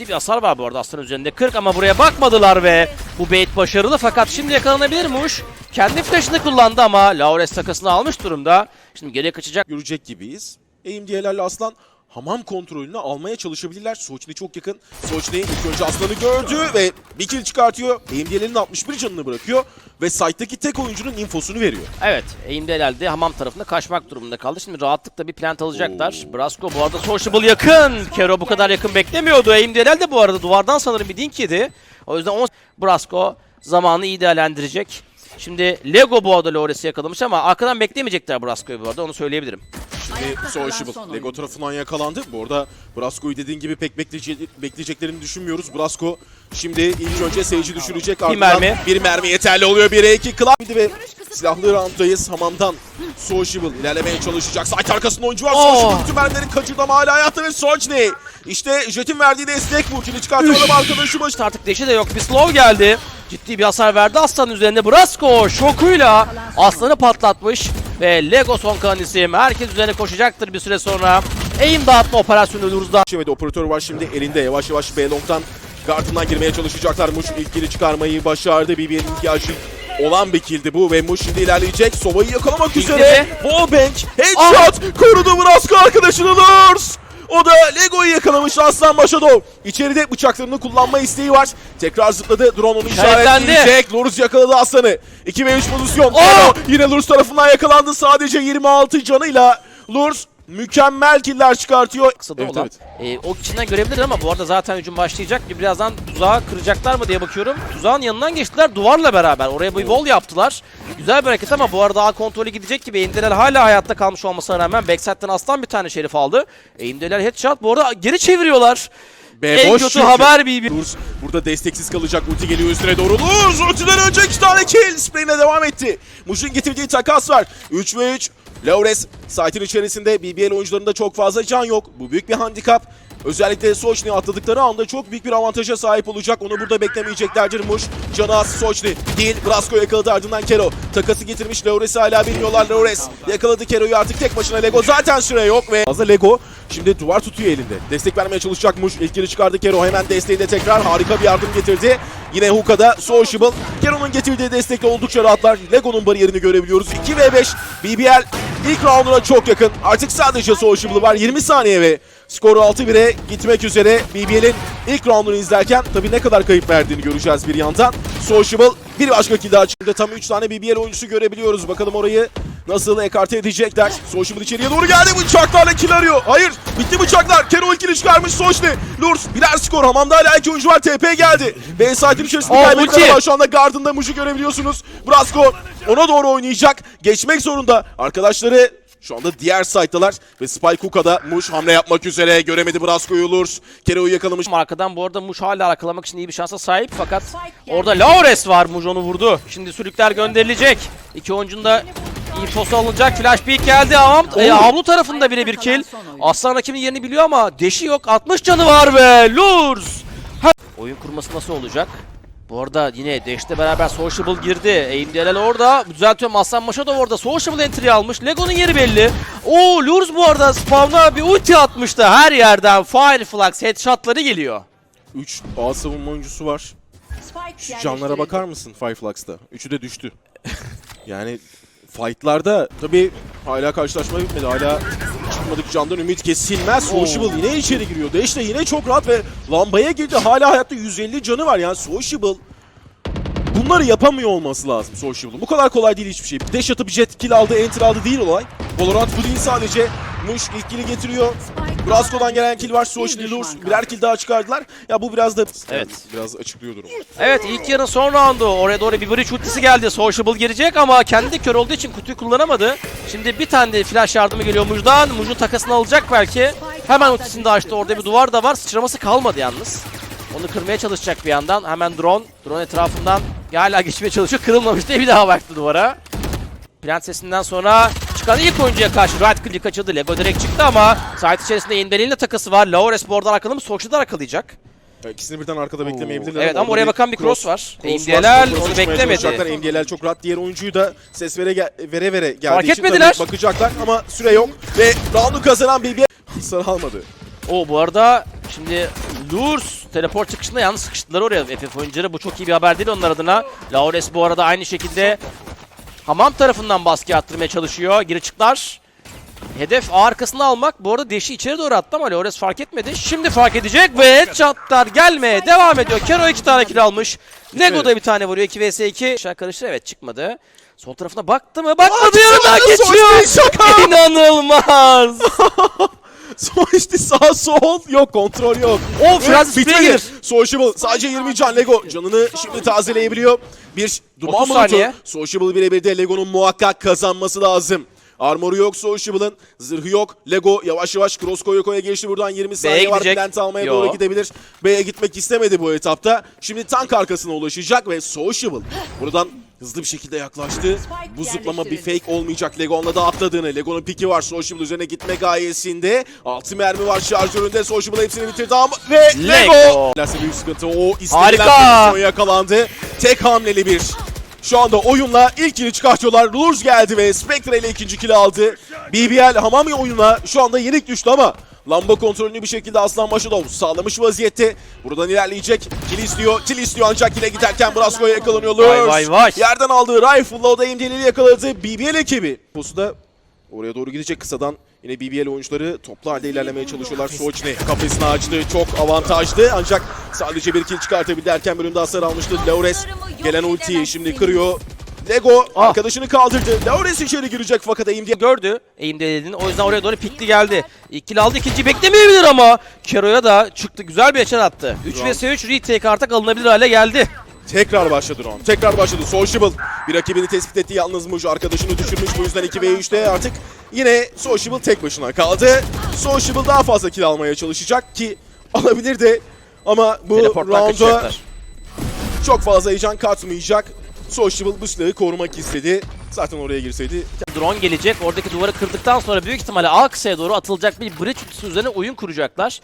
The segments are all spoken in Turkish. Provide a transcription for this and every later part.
ciddi bir hasar var bu arada Aslan üzerinde 40 ama buraya bakmadılar ve bu bait başarılı fakat şimdi yakalanabilir Muş. Kendi flash'ını kullandı ama Laures takasını almış durumda. Şimdi geriye kaçacak. görecek gibiyiz. AMD'lerle Aslan hamam kontrolünü almaya çalışabilirler. Soçni çok yakın. Soçni ilk önce Aslan'ı gördü ve bir kill çıkartıyor. AMD'lerin 61 canını bırakıyor ve site'daki tek oyuncunun infosunu veriyor. Evet, eğimde herhalde hamam tarafında kaçmak durumunda kaldı. Şimdi rahatlıkla bir plant alacaklar. Brasco bu arada sociable yakın. Kero bu kadar yakın beklemiyordu. Eğimde herhalde bu arada duvardan sanırım bir dink yedi. O yüzden o Brasco zamanı iyi değerlendirecek. Şimdi Lego bu arada Lores'i yakalamış ama arkadan beklemeyecekler Brasco'yu bu arada onu söyleyebilirim. Şimdi Sociable Lego tarafından yakalandı. Bu arada Brasco'yu dediğin gibi pek bekleyece- bekleyeceklerini düşünmüyoruz. Brasco şimdi ilk önce Sage'i düşürecek. Ardından mermi. Bir mermi yeterli oluyor. 1'e 2 Cloud ve silahlı rounddayız. Hamamdan Sociable ilerlemeye çalışacak. Site arkasında oyuncu var. Oh. Sociable bütün mermileri kaçırdı ama hala hayatta ve Sochni. İşte Jet'in verdiği destek bu. Kili çıkartamadım arkadaşı başı. Artık deşi de yok. Bir slow geldi. Ciddi bir hasar verdi Aslan üzerinde. Brasco şokuyla Aslan'ı patlatmış. Ve Lego son kalan isim. Herkes üzerine koşacaktır bir süre sonra. Aim dağıtma operasyonu Lurz'dan. Evet operatör var şimdi elinde yavaş yavaş B-Long'dan gardından girmeye çalışacaklar. Muş ilk kili çıkarmayı başardı. BB'nin ihtiyacı olan bir killdi bu ve Muş şimdi ilerleyecek. Sova'yı yakalamak üzere. kili. Wallbang headshot korudu Brasco arkadaşını Lurs. O da Lego'yu yakalamış Aslan Başadov. İçeride bıçaklarını kullanma isteği var. Tekrar zıpladı. Drone onu işaretleyecek. Lurs yakaladı Aslan'ı. 2 ve 3 pozisyon. Oh! Yine Lurs tarafından yakalandı. Sadece 26 canıyla Lurs mükemmel killer çıkartıyor. kısa da Evet, olan. evet. E, o içinden görebilir ama bu arada zaten hücum başlayacak. Birazdan tuzağı kıracaklar mı diye bakıyorum. Tuzağın yanından geçtiler duvarla beraber. Oraya bir wall yaptılar. Güzel bir hareket ama bu arada A kontrolü gidecek gibi. Eğimdeler hala hayatta kalmış olmasına rağmen backside'den aslan bir tane şerif aldı. Eğimdeler headshot. Bu arada geri çeviriyorlar. B en boş kötü çünkü. haber BB. Lurs burada desteksiz kalacak. Ulti geliyor üstüne doğru. Lurs ultiden önce iki tane kill. Spray'ine devam etti. Muş'un getirdiği takas var. 3 ve 3. Laures site'in içerisinde BBL oyuncularında çok fazla can yok. Bu büyük bir handikap. Özellikle Sochni'yi atladıkları anda çok büyük bir avantaja sahip olacak. Onu burada beklemeyeceklerdir Muş. Canı az Sochni. Değil. Brasco yakaladı ardından Kero. Takası getirmiş. Laures'i hala bilmiyorlar. Laures yakaladı Kero'yu artık tek başına Lego. Zaten süre yok ve fazla Lego şimdi duvar tutuyor elinde. Destek vermeye çalışacak Muş. İlk geri çıkardı Kero. Hemen desteği de tekrar harika bir yardım getirdi. Yine Huka'da Sociable. Kero'nun getirdiği destekle oldukça rahatlar. Lego'nun bariyerini görebiliyoruz. 2 ve 5. BBL ilk rounduna çok yakın. Artık sadece Sociable var. 20 saniye ve skoru 6-1'e gitmek üzere. BBL'in ilk roundunu izlerken tabii ne kadar kayıp verdiğini göreceğiz bir yandan. Sociable bir başka kill daha çıktı. Tam 3 tane BBL oyuncusu görebiliyoruz. Bakalım orayı nasıl ekarte edecekler. Sociable içeriye doğru geldi. Bıçaklarla kill arıyor. Hayır. Bitti bıçaklar. Kero ikili çıkarmış Soçni. Lurs birer skor. Hamamda hala iki oyuncu var. TP geldi. B site'in içerisinde Oh, kaybettiler ama şu anda gardında Muş'u görebiliyorsunuz. Brasco ona doğru oynayacak. Geçmek zorunda. Arkadaşları şu anda diğer site'dalar ve Spike Kuka'da Muş hamle yapmak üzere. Göremedi Brasco'yu Lurs. Kero'yu yakalamış. Arkadan bu arada Muş hala arkalamak için iyi bir şansa sahip fakat orada Laures var. Muş onu vurdu. Şimdi sürükler gönderilecek. İki oyuncunun da infosu alınacak. Flash peek geldi ama e, havlu tarafında bile bir kill. Aslan rakibin yerini biliyor ama deşi yok. 60 canı var ve Lurs. Oyun kurması nasıl olacak? Bu arada yine Dash'le beraber Sociable girdi. Aim Delal orada. Düzeltiyorum Aslan Maşa da orada. Sociable entry almış. Lego'nun yeri belli. Oo Lurs bu arada spawn'a bir ulti atmıştı. Her yerden Fireflux headshotları geliyor. 3 A savunma oyuncusu var. Şu canlara bakar mısın Fireflux'ta? Üçü de düştü. yani fightlarda tabii hala karşılaşma bitmedi. Hala çıkmadık candan ümit kesilmez. Sociable yine içeri giriyor. Dash de yine çok rahat ve lambaya girdi. Hala hayatta 150 canı var yani Sociable. Bunları yapamıyor olması lazım Sociable'ın. Bu kadar kolay değil hiçbir şey. Dash atıp jet kill aldı, enter aldı değil olay. Valorant bu değil sadece. Mush ilk kill'i getiriyor. Brasco'dan gelen kill var. Sociable Lurs birer kill daha çıkardılar. Ya bu biraz da Evet. biraz açıklıyor durumu. Evet ilk yarın son roundu. Oraya doğru bir bridge ultisi geldi. Sociable girecek ama kendi de kör olduğu için kutuyu kullanamadı. Şimdi bir tane de flash yardımı geliyor Muj'dan. Muj'un takasını alacak belki. Hemen ultisini de açtı. Orada bir duvar da var. Sıçraması kalmadı yalnız. Onu kırmaya çalışacak bir yandan. Hemen drone. Drone etrafından hala geçmeye çalışıyor. Kırılmamış diye bir daha baktı duvara. Plant sesinden sonra çıkan ilk oyuncuya karşı right click kaçırdı. Lego direkt çıktı ama site içerisinde de takası var. Laures bu arada arkalı mı? Soğukçu'da arkalayacak. Ya İkisini birden arkada beklemeyebilirler. Evet ama oraya bakan bir cross var. cross var. MDLL Cross'u onu beklemedi. çalışacaklar. MDLL çok rahat. Diğer oyuncuyu da ses vere, gel- vere vere geldiği Fark için etmediler. bakacaklar ama süre yok. Ve roundu kazanan BB hasar almadı. O bu arada şimdi Lurs teleport çıkışında yalnız sıkıştılar oraya FF oyuncuları. Bu çok iyi bir haber değil onlar adına. Laures bu arada aynı şekilde Hamam tarafından baskı attırmaya çalışıyor. Geri çıklar. Hedef A arkasına almak. Bu arada Deşi içeri doğru attı ama Laures fark etmedi. Şimdi fark edecek ve headshotlar gelmeye devam ediyor. Kero iki tane kill almış. Lego da bir tane vuruyor. 2 vs 2. Aşağı karıştı evet çıkmadı. Sol tarafına baktı mı? Bakmadı yanından geçiyor. İnanılmaz. İşte sağ sol yok kontrol yok. O Francis Bitmedi. Sociable sadece 20 can Lego canını şimdi tazeleyebiliyor. Bir duman 30 bulutu. saniye. Sociable birebir de Lego'nun muhakkak kazanması lazım. Armoru yok Sociable'ın. Zırhı yok. Lego yavaş yavaş cross koya koya geçti buradan 20 saniye var. gidecek. Plant almaya Yo. doğru gidebilir. B'ye gitmek istemedi bu etapta. Şimdi tank arkasına ulaşacak ve Sociable buradan hızlı bir şekilde yaklaştı. Bu zıplama bir fake olmayacak. Lego onunla da atladığını. Lego'nun piki var. Sociable üzerine gitme gayesinde. Altı mermi var şarjöründe. Sociable hepsini bitirdi ama ve Lego. Lego. Büyük sıkıntı. O istenilen yakalandı. Tek hamleli bir şu anda oyunla ilk kili çıkartıyorlar. Lurs geldi ve Spectre ile ikinci kili aldı. BBL Hamami oyuna şu anda yenik düştü ama lamba kontrolünü bir şekilde Aslan Maşadov sağlamış vaziyette. Buradan ilerleyecek. Kill istiyor. Kill istiyor ancak kile giderken Brasco'ya yakalanıyor Lurs. Vay vay vay. Yerden aldığı rifle'la o da imdeliyle yakaladı. BBL ekibi. Posu da oraya doğru gidecek kısadan. Yine BBL oyuncuları toplu halde ilerlemeye çalışıyorlar. Soçne kafesini açtı. Çok avantajlı. Ancak sadece bir kill çıkartabildi. Erken bölümde hasar almıştı. Laures gelen ultiyi şimdi kırıyor. Lego Ah. arkadaşını kaldırdı. Laures içeri girecek fakat aim diye. gördü eğimde dediğini. O yüzden oraya doğru pikli geldi. İlk kill aldı. ikinci beklemeyebilir ama. Kero'ya da çıktı. Güzel bir açar attı. 3 Bravo. vs 3 retake artık alınabilir hale geldi. Tekrar başladı round. Tekrar başladı. Sociable bir rakibini tespit etti. Yalnız Muj arkadaşını düşürmüş. Bu yüzden 2v3'te artık yine Sociable tek başına kaldı. Sociable daha fazla kill almaya çalışacak ki alabilir de ama bu rounda çok fazla heyecan katmayacak. Sociable bu korumak istedi. Zaten oraya girseydi Drone gelecek. Oradaki duvarı kırdıktan sonra büyük ihtimalle A kısaya doğru atılacak bir bridge ultisi üzerine oyun kuracaklar.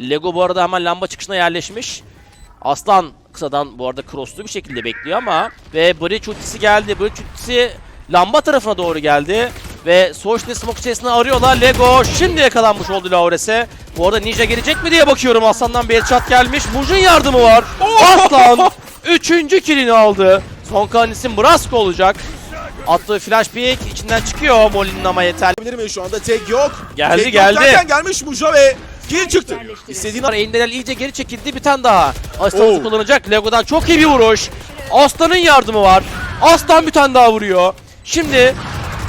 Lego bu arada hemen lamba çıkışına yerleşmiş. Aslan kısadan bu arada crosslu bir şekilde bekliyor ama ve bridge ultisi geldi. Bridge ultisi lamba tarafına doğru geldi. Ve Soğuş'la smoke içerisinde arıyorlar. Lego şimdi yakalanmış oldu Laures'e. Bu arada Ninja gelecek mi diye bakıyorum. Aslan'dan bir headshot gelmiş. Muj'un yardımı var. Aslan üçüncü killini aldı. Son kalan isim Brasko olacak. Attığı flash pick içinden çıkıyor Molly'nin ama yeterli. Bilir mi şu anda tek yok. Geldi, tek yok geldi. derken gelmiş Muja ve kill çıktı. İstediğini Eğimdeler iyice geri çekildi bir tane daha. Aslan'ı kullanacak. Lego'dan çok iyi bir vuruş. Aslan'ın yardımı var. Aslan bir tane daha vuruyor. Şimdi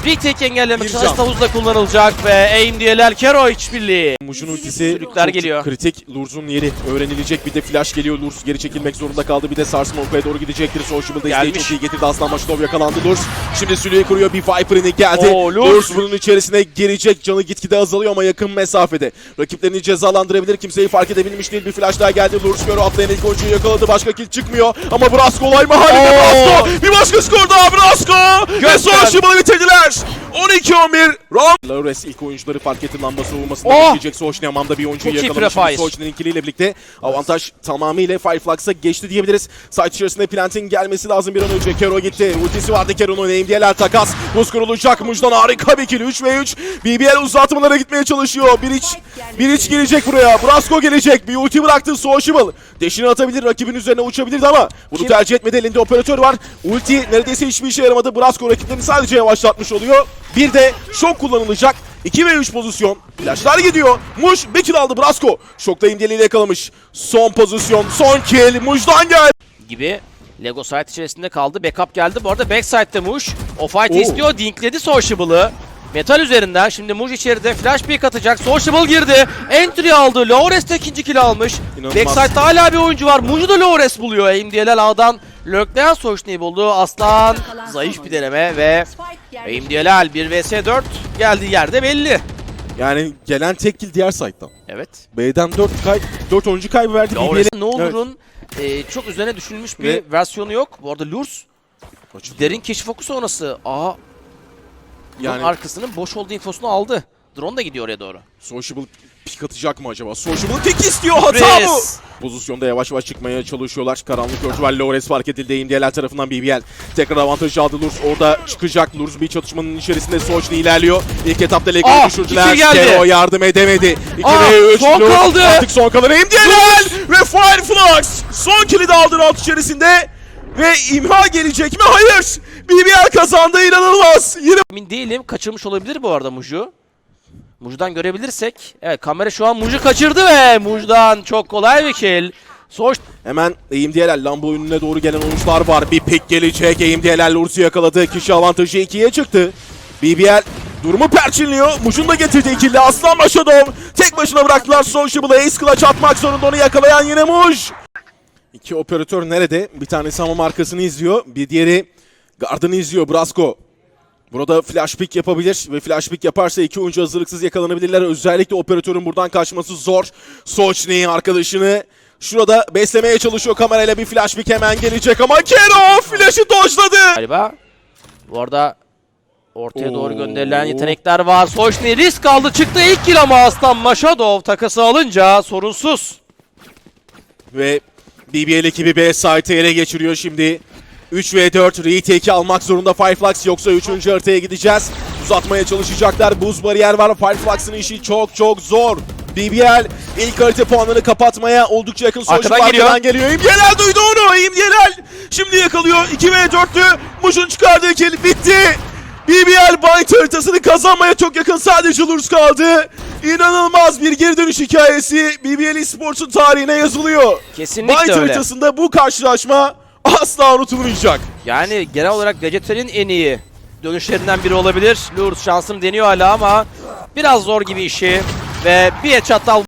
retake engellemek Bir için. Aslan kullanılacak ve aim diyeler Kero işbirliği. Muj'un ultisi Sürükler geliyor. kritik. Lurz'un yeri öğrenilecek. Bir de flash geliyor. Lurz geri çekilmek zorunda kaldı. Bir de sarsma ortaya doğru gidecektir. Sociable desteği Gelmiş. çok iyi getirdi. Aslan Maşinov yakalandı. Lurz şimdi sülüye kuruyor. Bir Viper'ını geldi. Oo, Lurz. Lurz bunun içerisine girecek. Canı gitgide azalıyor ama yakın mesafede. Rakiplerini cezalandırabilir. Kimseyi fark edebilmiş değil. Bir flash daha geldi. Lurz Kero atlayan ilk oyuncuyu yakaladı. Başka kill çıkmıyor. Ama Brasko olay mahallinde Oo. Brasko. Bir başka skor daha Brasko. Ve Gökten. Sociable'ı bitirdiler. 12-11. Round. Laures ilk oyuncuları fark etti. Lamba savunmasında Oh. Soçni hamamda bir oyuncuyu Çok iyi yakalamış. prefire. Soçni'nin kiliyle birlikte avantaj tamamıyla Fireflux'a geçti diyebiliriz. Site içerisinde Plant'in gelmesi lazım bir an önce. Kero gitti. Ultisi vardı Kero'nun. AMD'ler takas. Buz kurulacak. Muj'dan harika bir kill. 3 ve 3. BBL uzatmalara gitmeye çalışıyor. Bir iç, bir iç gelecek buraya. Brasco gelecek. Bir ulti bıraktı Sociable. Deşini atabilir. Rakibin üzerine uçabilirdi ama bunu Kim? tercih etmedi. Elinde operatör var. Ulti neredeyse hiçbir işe yaramadı. Brasco rakiplerini sadece yavaşlatmış oluyor. Bir de şok kullanılacak. 2 ve 3 pozisyon. Flashlar gidiyor. Muş bir kill aldı Brasco. Şokta imdeliyle yakalamış. Son pozisyon. Son kill. Muş'tan geldi. gibi Lego site içerisinde kaldı. Backup geldi. Bu arada backside'de Muş. O fight'ı Oo. istiyor. Dinkledi Sociable'ı. Metal üzerinden. Şimdi Muş içeride flash pick atacak. Sociable girdi. Entry aldı. Laures de ikinci kill almış. Backside'da hala bir oyuncu var. Muş'u da Laures buluyor. Aim diyeler A'dan lurkleyen Sociable'ı buldu. Aslan zayıf bir deneme ve Aim diyeler 1 vs 4 geldiği yerde belli. Yani gelen tek kill diğer side'dan. Evet. B'den 4 kay 4 oyuncu kaybı verdi. Laures'in ne Evet. olurun e, çok üzerine düşünülmüş bir Ve- versiyonu yok. Bu arada Lurs derin keşif fokus sonrası. Aa Yani arkasının boş olduğu infosunu aldı. Drone da gidiyor oraya doğru. Sociable pik atacak mı acaba? Sociable pik istiyor hata bu. Pozisyonda yavaş yavaş çıkmaya çalışıyorlar. Karanlık örtüvel Lores fark edildi. İmdiyeler tarafından BBL. Tekrar avantaj aldı Lurs. Orada çıkacak. Lurs bir çatışmanın içerisinde Sochni ilerliyor. İlk etapta Lego'yu Ah, düşürdüler. Kero yardım edemedi. 2 Ah, ve 3. son kaldı. Artık son kalan İmdiyeler ve Fireflux. Son kili de aldı round içerisinde. Ve imha gelecek mi? Hayır. BBL kazandı. inanılmaz. Yine Emin değilim. Kaçırmış olabilir bu arada Muju. Muju'dan görebilirsek. Evet kamera şu an Muju kaçırdı ve Muju'dan çok kolay bir kill. Soç Hemen EMD'ler Lambo önüne doğru gelen oyuncular var. Bir pik gelecek. EMD'ler Lurs'u yakaladı. Kişi avantajı ikiye çıktı. BBL durumu perçinliyor. Muş'un da getirdiği ikili Aslan Maşadov. Tek başına bıraktılar. Sociable'a ace clutch atmak zorunda onu yakalayan yine Muş. İki operatör nerede? Bir tanesi hamam arkasını izliyor. Bir diğeri gardını izliyor. Brasco. Burada flash pick yapabilir ve flash pick yaparsa iki oyuncu hazırlıksız yakalanabilirler. Özellikle operatörün buradan kaçması zor. Sochni arkadaşını şurada beslemeye çalışıyor kamerayla bir flash pick hemen gelecek ama Kero flash'ı dojladı. galiba. Bu arada ortaya doğru Oo. gönderilen yetenekler var. Soçni risk aldı çıktı ilk kill ama Aslan Maşadov takası alınca sorunsuz. Ve BBL ekibi B site'ı ele geçiriyor şimdi. 3 ve 4 retake'i almak zorunda Fireflux yoksa 3. haritaya gideceğiz. Uzatmaya çalışacaklar. Buz bariyer var. Fireflux'ın işi çok çok zor. BBL ilk harita puanını kapatmaya oldukça yakın. Social Arkadan geliyor. arkadan geliyor. İmgelel duydu onu. İmgelel şimdi yakalıyor. 2 ve 4'lü. Muş'un çıkardığı kill bitti. BBL Byte haritasını kazanmaya çok yakın. Sadece Lurs kaldı. İnanılmaz bir geri dönüş hikayesi BBL Esports'un tarihine yazılıyor. Kesinlikle Byte öyle. haritasında bu karşılaşma asla unutulmayacak. Yani genel olarak Vegetar'in en iyi dönüşlerinden biri olabilir. Lurs şansını deniyor hala ama biraz zor gibi işi. Ve bir headshot